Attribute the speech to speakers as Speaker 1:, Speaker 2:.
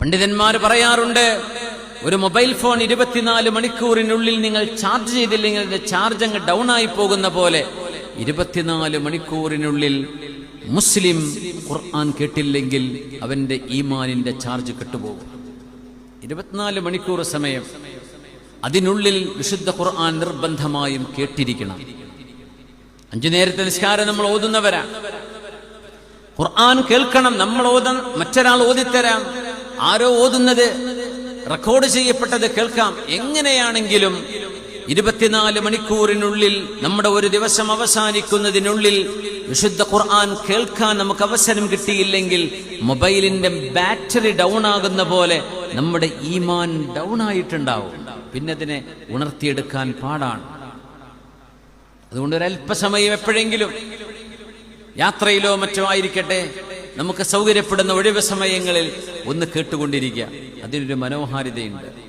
Speaker 1: പണ്ഡിതന്മാർ പറയാറുണ്ട് ഒരു മൊബൈൽ ഫോൺ ഇരുപത്തിനാല് മണിക്കൂറിനുള്ളിൽ നിങ്ങൾ ചാർജ് ചെയ്തില്ലെങ്കിൽ ചാർജ് അങ്ങ് ഡൗൺ ആയി പോകുന്ന പോലെ ഇരുപത്തിനാല് മണിക്കൂറിനുള്ളിൽ മുസ്ലിം ഖുർആൻ കേട്ടില്ലെങ്കിൽ അവന്റെ ഈമാനിന്റെ ചാർജ് കെട്ടുപോകും. ഇരുപത്തിനാല് മണിക്കൂർ സമയം അതിനുള്ളിൽ വിശുദ്ധ ഖുർആൻ നിർബന്ധമായും കേട്ടിരിക്കണം. അഞ്ചു നേരത്തെ നിസ്കാരം നമ്മൾ ഓതുന്നവരാ. ഖുർആൻ കേൾക്കണം നമ്മൾ ഓതാൻ മറ്റൊരാൾ ഓതിത്തരാം. ആരോ ഓതുന്നത് റെക്കോർഡ് ചെയ്യപ്പെട്ടത് കേൾക്കാം. എങ്ങനെയാണെങ്കിലും ഇരുപത്തിനാല് മണിക്കൂറിനുള്ളിൽ നമ്മുടെ ഒരു ദിവസം അവസാനിക്കുന്നതിനുള്ളിൽ വിശുദ്ധ ഖുർആൻ കേൾക്കാൻ നമുക്ക് അവസരം കിട്ടിയില്ലെങ്കിൽ മൊബൈലിന്റെ ബാറ്ററി ഡൗൺ ആകുന്ന പോലെ നമ്മുടെ ഈമാൻ ഡൗൺ ആയിട്ടുണ്ടാവും. പിന്നെ അതിനെ ഉണർത്തിയെടുക്കാൻ പാടാണ്. അതുകൊണ്ട് അല്പസമയം എപ്പോഴെങ്കിലും യാത്രയിലോ മറ്റോ ആയിരിക്കട്ടെ. നമുക്ക് സൗകര്യപ്പെടുന്ന ഒഴിവ് സമയങ്ങളിൽ ഒന്ന് കേട്ടുകൊണ്ടിരിക്കുക. അതിനൊരു മനോഹാരിതയുണ്ട്.